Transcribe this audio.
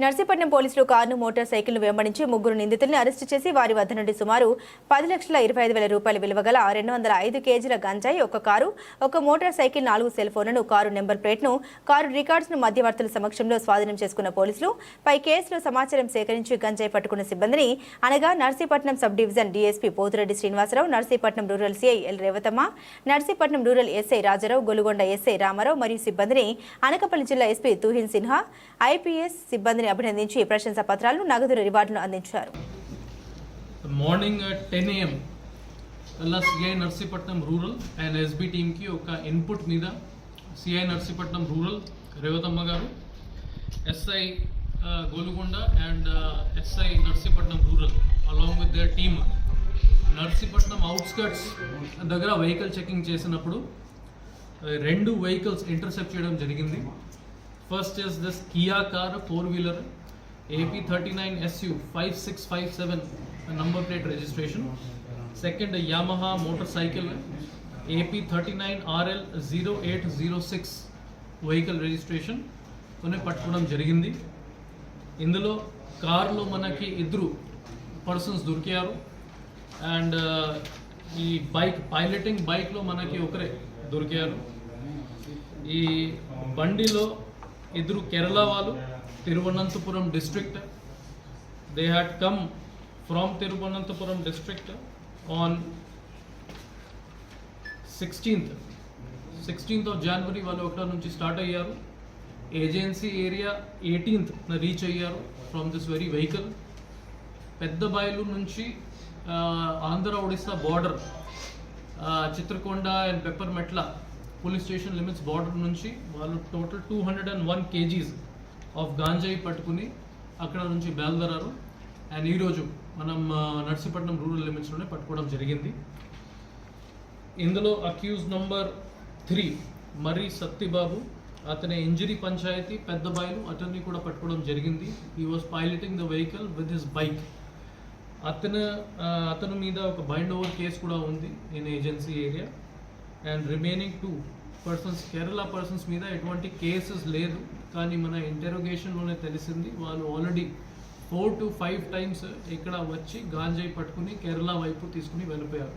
నర్సీపట్నం పోలీసులు కారును మోటార్ సైకిల్ను వెంబడించి ముగ్గురు నిందితుల్ని అరెస్టు చేసి వారి వద్ద నుండి సుమారు పది లక్షల ఇరవై ఐదు వేల రూపాయల విలువ గల రెండు వందల ఐదు కేజీల గంజాయి ఒక కారు ఒక మోటార్ సైకిల్ నాలుగు సెల్ ఫోన్లను కారు నెంబర్ ప్లేట్ను కారు రికార్డ్స్ను మధ్యవర్తుల సమక్షంలో స్వాధీనం చేసుకున్న పోలీసులు పై కేసులో సమాచారం సేకరించి గంజాయి పట్టుకున్న సిబ్బందిని అనగా Narsipatnam sub division DSP Pothureddy Srinivasarao Narsipatnam rural CI L Revathamma Narsipatnam rural SI Rajarao Golugonda SI Ramarao మరియు సిబ్బందిని అనకపల్లి జిల్లా ఎస్పీ తుహిన్ సిన్హా ఐపీఎస్ సిబ్బందిని అభినందించి ప్రశంసా పత్రాలను నగదు రివార్డును అందించారు. మార్నింగ్ టెన్ ఏఎం అలా CI Narsipatnam rural and SB టీమ్కి ఒక ఇన్పుట్ మీద సిఐ నర్సీపట్నం రూరల్ రేవతమ్మ గారు SI Golugonda and SI Narsipatnam rural along with their team Narsipatnam outskirts దగ్గర వెహికల్ చెకింగ్ చేసినప్పుడు రెండు వెహికల్స్ ఇంటర్సెప్ట్ చేయడం జరిగింది. First is this Kia car four wheeler AP thirty nine SU five six five seven number plate registration second Yamaha motor cycle AP thirty nine RL zero eight zero six vehicle registration కొనే పట్టుకోవడం జరిగింది. ఇందులో కారులో మనకి ఇద్దరు persons దొరికారు. And ఈ bike piloting బైక్లో మనకి ఒకరే దొరికారు. ఈ బండిలో ఇద్దరు కేరళ వాళ్ళు Thiruvananthapuram district they had come from Thiruvananthapuram district on sixteenth sixteenth of January వాళ్ళు ఒకటో నుంచి స్టార్ట్ అయ్యారు. ఏజెన్సీ ఏరియా ఎయిటీన్త్ రీచ్ అయ్యారు from this very vehicle Peddabayalu నుంచి ఆంధ్ర ఒడిస్సా బార్డర్ చిత్రకొండ అండ్ పెప్పర్మెట్ల పోలీస్ స్టేషన్ లిమిట్స్ బార్డర్ నుంచి వాళ్ళు total two hundred and one kgs of ganjai పట్టుకుని అక్కడ నుంచి బయలుదేరారు. అండ్ ఈరోజు మనం నర్సీపట్నం రూరల్ లిమిట్స్లోనే పట్టుకోవడం జరిగింది. ఇందులో accused number three Marri Sattibabu అతని ఇంజరీ పంచాయతీ పెద్ద బయలు అతన్ని కూడా పట్టుకోవడం జరిగింది. He was piloting the vehicle with his bike అతను అతని అతను మీద ఒక బైండ్ ఓవర్ కేసు కూడా ఉంది in agency area and remaining two persons Kerala persons మీద ఎటువంటి కేసెస్ లేదు. కానీ మన ఇంటెరోగేషన్లోనే తెలిసింది వాళ్ళు already four to five times ఇక్కడ వచ్చి గాంజాయి పట్టుకుని కేరళ వైపు తీసుకుని వెళ్ళిపోయారు.